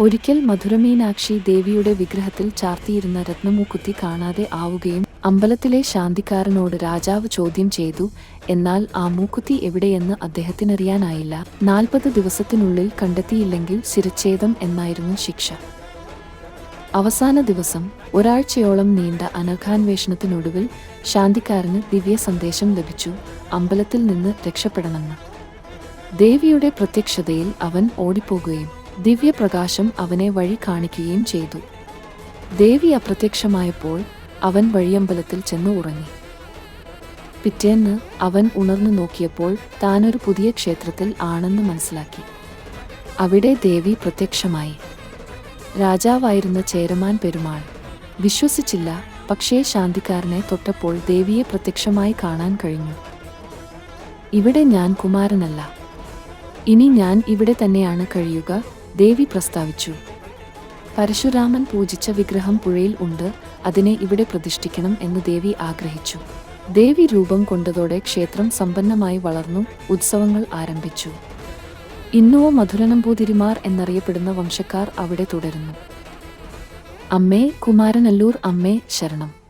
ഒരിക്കൽ മധുരമീനാക്ഷി ദേവിയുടെ വിഗ്രഹത്തിൽ ചാർത്തിയിരുന്ന രത്നമൂക്കുത്തി കാണാതെ ആവുകയും അമ്പലത്തിലെ ശാന്തിക്കാരനോട് രാജാവ് ചോദ്യം ചെയ്തു എന്നാൽ ആ മൂക്കുത്തി എവിടെയെന്ന് അദ്ദേഹത്തിനറിയാനായില്ല. നാൽപ്പത് ദിവസത്തിനുള്ളിൽ കണ്ടെത്തിയില്ലെങ്കിൽ ശിരച്ഛേദം എന്നായിരുന്നു ശിക്ഷ. അവസാന ദിവസം ഒരാഴ്ചയോളം നീണ്ട അനഘാന്വേഷണത്തിനൊടുവിൽ ശാന്തിക്കാരന് ദിവ്യ സന്ദേശം ലഭിച്ചു അമ്പലത്തിൽ നിന്ന് രക്ഷപ്പെടണമെന്ന്. ദേവിയുടെ പ്രത്യക്ഷതയിൽ അവൻ ഓടിപ്പോകുകയും ദിവ്യപ്രകാശം അവനെ വഴി കാണിക്കുകയും ചെയ്തു. ദേവി അപ്രത്യക്ഷമായപ്പോൾ അവൻ വഴിയമ്പലത്തിൽ ചെന്ന് ഉറങ്ങി. പിറ്റേന്ന് അവൻ ഉണർന്നു നോക്കിയപ്പോൾ താനൊരു പുതിയ ക്ഷേത്രത്തിൽ ആണെന്ന് മനസ്സിലാക്കി. അവിടെ ദേവി പ്രത്യക്ഷമായി. രാജാവായിരുന്ന ചേരമാൻ പെരുമാൾ. വിശ്വസിച്ചില്ല പക്ഷേ ശാന്തിക്കാരനെ തൊട്ടപ്പോൾ ദേവിയെ പ്രത്യക്ഷമായി കാണാൻ കഴിഞ്ഞു. ഇവിടെ ഞാൻ കുമാരനല്ല. ഇനി ഞാൻ ഇവിടെ തന്നെയാണ് കഴിയുക ദേവി പ്രസ്താവിച്ചു. പരശുരാമൻ പൂജിച്ച വിഗ്രഹം പുഴയിൽ ഉണ്ട് അതിനെ ഇവിടെ പ്രതിഷ്ഠിക്കണം എന്ന് ദേവി ആഗ്രഹിച്ചു. ദേവി രൂപം കൊണ്ടതോടെ ക്ഷേത്രം സമ്പന്നമായി വളർന്നു ഉത്സവങ്ങൾ ആരംഭിച്ചു. ഇന്നുവോ മധുരനമ്പൂതിരിമാർ എന്നറിയപ്പെടുന്ന വംശക്കാർ അവിടെ തുടരുന്നു. അമ്മേ കുമാരനല്ലൂർ അമ്മേ ശരണം.